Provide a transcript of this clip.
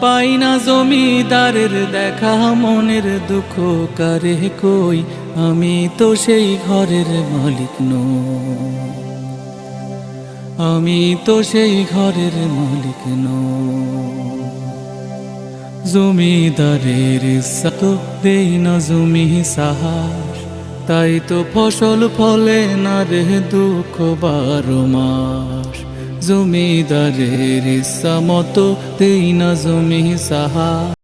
পাই না জমিদারের দেখা, মনের দুঃখ কারে কই? আমি তো সেই ঘরের মালিক নই। আমি তো সেই ঘরের মালিক নই। জমিদারের ইচ্ছা দেই না জমি সাহার। তাই তো ফসল ফলে না রে দুঃখ বারো মাস। জমিদারের ইচ্ছা মতো দেই না জমি সাহা।